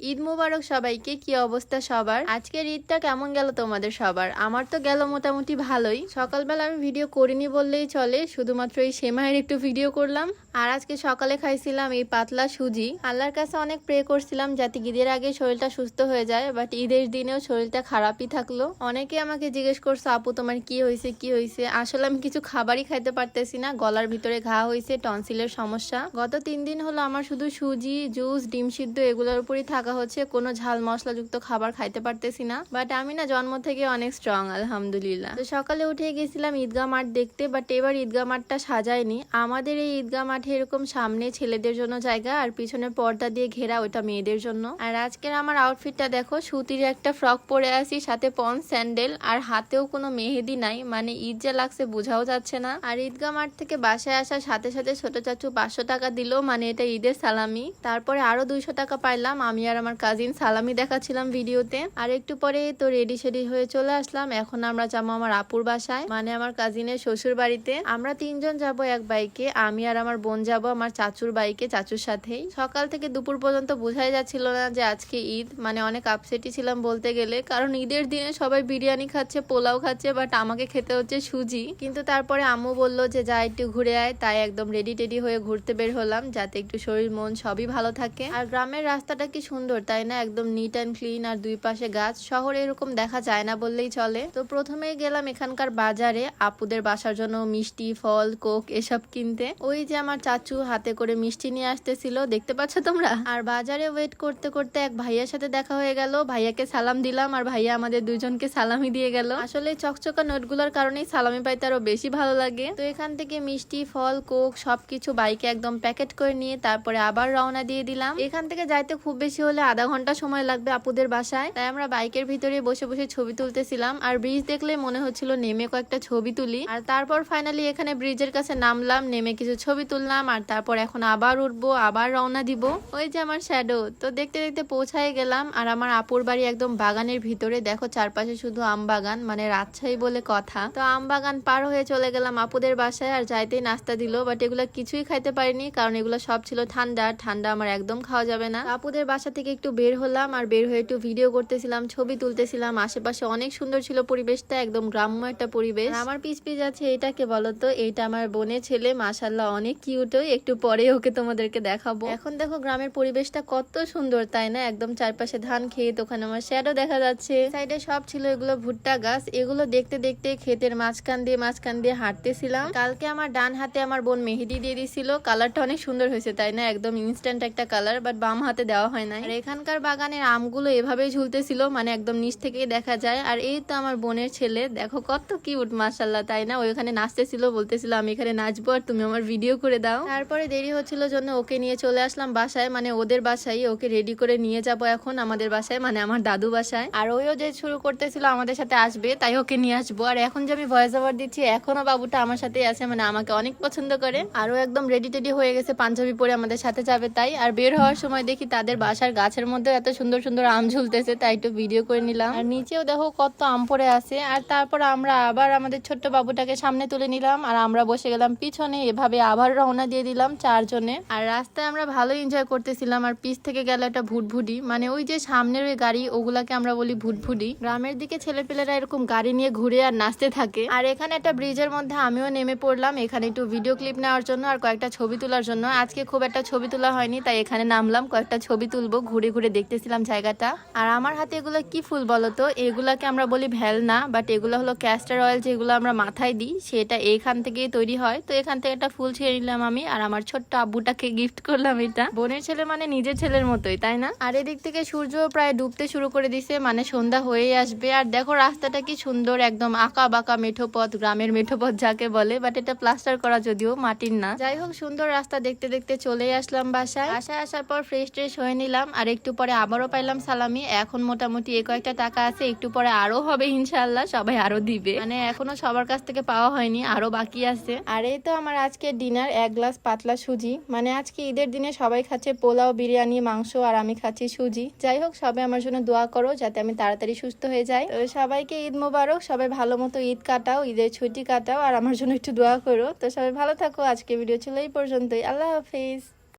ঈদ মুবারক সবাইকে, কি অবস্থা সবার? আজকের ঈদটা কেমন গেল তোমাদের সবার? আমার তো গেল মোটামুটি ভালোই। সকালবেলা আমি ভিডিও করিনি বললেই চলে, শুধুমাত্র এই সেমাইয়ের একটু ভিডিও করলাম। আর আজকে সকালে খাইছিলাম এই পাতলা সুজি। আল্লাহর কাছে অনেক প্রে করছিলাম যাতে ঈদের আগে শরীরটা সুস্থ হয়ে যায় বাট ঈদের দিনেও শরীরটা খারাপই থাকল। অনেকে আমাকে জিজ্ঞেস করছে, আপু, তোমার কি হয়েছে কি হয়েছে? আসলে আমি কিছু খাবারই খাইতে পারতেছি না। গলার ভিতরে ঘা হয়েছে, টনসিলের সমস্যা। গত তিন দিন হলো আমার শুধু সুজি জুস ডিম সিদ্ধ এগুলোর উপরই থাকা হচ্ছে, কোনো ঝাল মশলাযুক্ত খাবার খাইতে পারতেছি না। বাট আমি না জন্ম থেকে অনেক স্ট্রং আলহামদুলিল্লাহ। তো সকালে উঠে গেছিলাম ঈদগাহ মাঠ দেখতে বাট এবার ঈদগাহ মাঠটা সাজায়নি। আমাদের এই ঈদগাহ মাঠে এরকম সামনে ছেলেদের জন্য জায়গা, আর পিছনে পর্দা দিয়ে ঘেরা ওটা মেয়েদের জন্য। আর আজকের আমার আউটফিটটা দেখো, সুতির একটা ফ্রক পরে আছি, সাথে পন স্যান্ডেল আর হাতেও কোনো মেহেদি নাই মানে ঈদ যে লাগছে বোঝাও যাচ্ছে না। আর ঈদগাহ মাঠ থেকে বাসায় আসার সাথে সাথে ছোট চাচু পাঁচশো টাকা দিল মানে এটা ঈদের সালামি। তারপরে আরও দুইশো টাকা পাইলাম, আমি আর আমার কাজিন সালামি দেখাচ্ছিলাম ভিডিওতে। আর একটু পরে তো রেডি সেডি হয়ে চলে আসলাম। এখন আমরা যাব আমার আপুর বাসায় মানে আমার কাজিনের শ্বশুর বাড়িতে। আমরা তিনজন যাব এক বাইকে আমি আর আমার বোন যাব আমার চাচুর বাইকে চাচুর সাথেই। সকাল থেকে দুপুর পর্যন্ত বোঝাই যাচ্ছিল না যে আজকে ঈদ মানে অনেক আপসেটই ছিলাম বলতে গেলে। কারণ ঈদের দিনে সবাই বিরিয়ানি খাচ্ছে, পোলাও খাচ্ছে বাট আমাকে খেতে হচ্ছে সুজি। কিন্তু তারপরে আম্মু বলল যে, যা একটু ঘুরে আয়। তাই একদম রেডি টেডি হয়ে ঘুরতে বের হলাম, যাতে একটু শরীর মন সবই ভালো থাকে। আর গ্রামের রাস্তাটা কি সুন্দর তাই না? একদম নিট অ্যান্ড ক্লিন আর দুই পাশে গাছ। শহরে এরকম দেখা যায় না বললেই চলে। তো প্রথমে গেলাম এখানকার বাজারে, আপুদের বাসার জন্য মিষ্টি, ফল, কোক এসব কিনতে। ওই যে আমার চাচু হাতে করে মিষ্টি নিয়ে আসতেছিল, দেখতে পাচ্ছ তোমরা? আর বাজারে ওয়েট করতে করতে এক ভাইয়ার সাথে দেখা হয়ে গেল। ভাইয়াকে সালাম দিলাম আর ভাইয়া আমাদের দুজনকে সালামি দিয়ে গেল। আসলে চকচকা নোটগুলোর কারণেই সালামি পাইতে আরও বেশি ভালো লাগে। তো এখান থেকে মিষ্টি, ফল, কোক সবকিছু বাইকে একদম প্যাকেট করে নিয়ে তারপরে আবার রওনা দিয়ে দিলাম। এখান থেকে যাইতে খুব বেশি হলে আধা ঘণ্টা সময় লাগবে আপুদের বাসায়। তাই আমরা বাইকের ভিতরে বসে বসে ছবি তুলতেছিলাম। আর ব্রিজ দেখলে মনে হচ্ছিল নেমে কয়েকটা ছবি তুলি। আর তারপর ফাইনালি এখানে ব্রিজের কাছে নামলাম, নেমে কিছু ছবি তুললাম। আর তারপর এখন আবার উঠবো, আবার রওনা দিব। ওই যে আমার শ্যাডো তো দেখতে দেখতে পৌঁছায় গেলাম। আর আমার আপুর বাড়ি একদম বাগানের ভিতরে। দেখো চারপাশে শুধু আম বাগান মানে রাজশাহী বলে কথা। তো আম বাগান পার হয়ে চলে গেলাম আপুদের বাসায়। আর যাইতেই নাস্তা দিল বাট এগুলো কিছুই খাইতে পারিনি, কারণ এগুলো সব ছিল ঠান্ডা। ঠান্ডা আমার একদম খাওয়া যাবে না। আপুদের বাসা থেকে একটু বের হলাম আর বের হয়ে একটু ভিডিও করতেছিলাম, ছবি তুলতেছিলাম। আশেপাশে অনেক সুন্দর ছিল পরিবেশটা, একদম গ্রাম্য একটা পরিবেশ। আমার পিছ পিছ আছে, এটাকে বলতো এইটা আমার বোনের ছেলে মাসাল্লাহ অনেক কিউট একটু পরে ওকে তোমাদেরকে দেখাবো। এখন দেখো গ্রামের পরিবেশটা কত সুন্দর, তাই না? একদম চারপাশে ধান ক্ষেত ওখানে আমার শ্যাডো দেখা যাচ্ছে। সাইডে সব ছিল এগুলো ভুট্টা গাছ। এগুলো দেখতে দেখতে ক্ষেতের মাঝখান দিয়ে মাঝখান দিয়ে হাঁটতেছিলাম। কালকে আমার ডান হাতে আমার বোন মেহেদি দিয়ে দিছিল। কালারটা অনেক সুন্দর হয়েছে, তাই না? একদম ইনস্ট্যান্ট একটা কালার বাট বাম হাতে দেওয়া হয় না এখানকার বাগানের আমগুলো এভাবেই ঝুলতেছিল মানে একদম নিচ থেকেই দেখা যায়। আর এই তো আমার বোনের ছেলে, দেখো কত কিউট মাসাল্লাহ তাই না? ওইখানে নাচতেছিল, বলতেছিল, আমি এখানে নাচবো আর তুমি আমার ভিডিও করে দাও। তারপরে দেরি হচ্ছিল জন্য ওকে নিয়ে চলে আসলাম বাসায় মানে ওদের বাসায়। ওকে রেডি করে নিয়ে যাব এখন আমাদের বাসায় মানে আমার দাদু বাসায়। আর ওইও যে শুরু করতেছিল আমাদের সাথে আসবে, তাই ওকে নিয়ে আসব। আর এখন যে আমি ভয়েস ওভার দিচ্ছি, এখনও বাবুটা আমার সাথেই আছে মানে আমাকে অনেক পছন্দ করে। আরও একদম রেডি টেডি হয়ে গেছে, পাঞ্জাবি পরে আমাদের সাথে যাবে তাই। আর বের হওয়ার সময় দেখি তাদের বাসার গাছের মধ্যে এত সুন্দর সুন্দর আম ঝুলতেছে, তাই একটু ভিডিও করে নিলাম। আর নিচেও দেখো কত আম পড়ে আছে। আর তারপর আমরা আবার আমাদের ছোট্ট বাবুটাকে সামনে তুলে নিলাম। আর আমরা বসে গেলাম পিছনে, এভাবে আবার রওনা দিয়ে দিলাম চারজনে। আর রাস্তায় আমরা ভালো এনজয় করতেছিলাম। আর পিছ থেকে গেল একটা ভুটভুটি। মানে ওই যে সামনের ওই গাড়ি, ওগুলাকে আমরা বলি ভুটভুটি। গ্রামের দিকে ছেলেপেলেরা এরকম গাড়ি নিয়ে ঘুরে আর নাচতে থাকে। আর এখানে একটা ব্রিজের মধ্যে আমিও নেমে পড়লাম। এখানে একটু ভিডিও ক্লিপ নেওয়ার জন্য আর কয়েকটা ছবি তোলার জন্য। আজকে খুব একটা ছবি তোলা হয়নি, তাই এখানে নামলাম। কয়েকটা ছবি তুলবো ঘুরে ঘুরে দেখতেছিলাম জায়গাটা। আর আমার হাতে এগুলো কি ফুল বলতো? এগুলাকে আমরা বলি ভেলনা বাট এগুলো হলো ক্যাস্টার অয়েল যেগুলো আমরা মাথায় দিই, সেটা এখান থেকেই তৈরি হয়। তো এখান থেকে একটা ফুল ছিঁড়ে নিলাম আমি, আর আমার ছোট্ট আব্বুটাকে গিফট করলাম এটা। বোনের ছেলে মানে নিজের ছেলের মতোই, তাই না? আর এদিক থেকে সূর্য প্রায় ডুবতে শুরু করে দিছে মানে সন্ধ্যা হয়েই আসবে। আর দেখো রাস্তাটা কি সুন্দর, একদম আঁকা বাঁকা মেঠো পথ, গ্রামের মেঠো পথ যাকে বলে বাট এটা প্লাস্টার করা যদিও মাটির না। যাই হোক, সুন্দর রাস্তা দেখতে দেখতে চলে আসলাম বাসায়। বাসায় আসার পর ফ্রেশ ট্রেশ হয়ে নিলাম আর একটু পরে আবারও পাইলাম সালামি। এখন মোটামুটি এ কয়েকটা টাকা আছে, একটু পরে আরও হবে ইনশাল্লাহ সবাই আরও দিবে। মানে এখনও সবার কাছ থেকে পাওয়া হয়নি আরও বাকি আছে। আর এই তো আমার আজকে ডিনার, এক গ্লাস পাতলা সুজি। মানে আজকে ঈদের দিনে সবাই খাচ্ছে পোলাও, বিরিয়ানি, মাংস, আর আমি খাচ্ছি সুজি। যাই হোক, সবাই আমার জন্য দোয়া করো যাতে আমি তাড়াতাড়ি সুস্থ হয়ে যাই। তো সবাইকে ঈদ মোবারক, সবাই ভালো মতো ঈদ কাটাও, ঈদের ছুটি কাটাও, আর আমার জন্য একটু দোয়া করো। তো সবাই ভালো থাকো আজকে ভিডিও ছিল এই পর্যন্তই। আল্লাহ হাফিজ।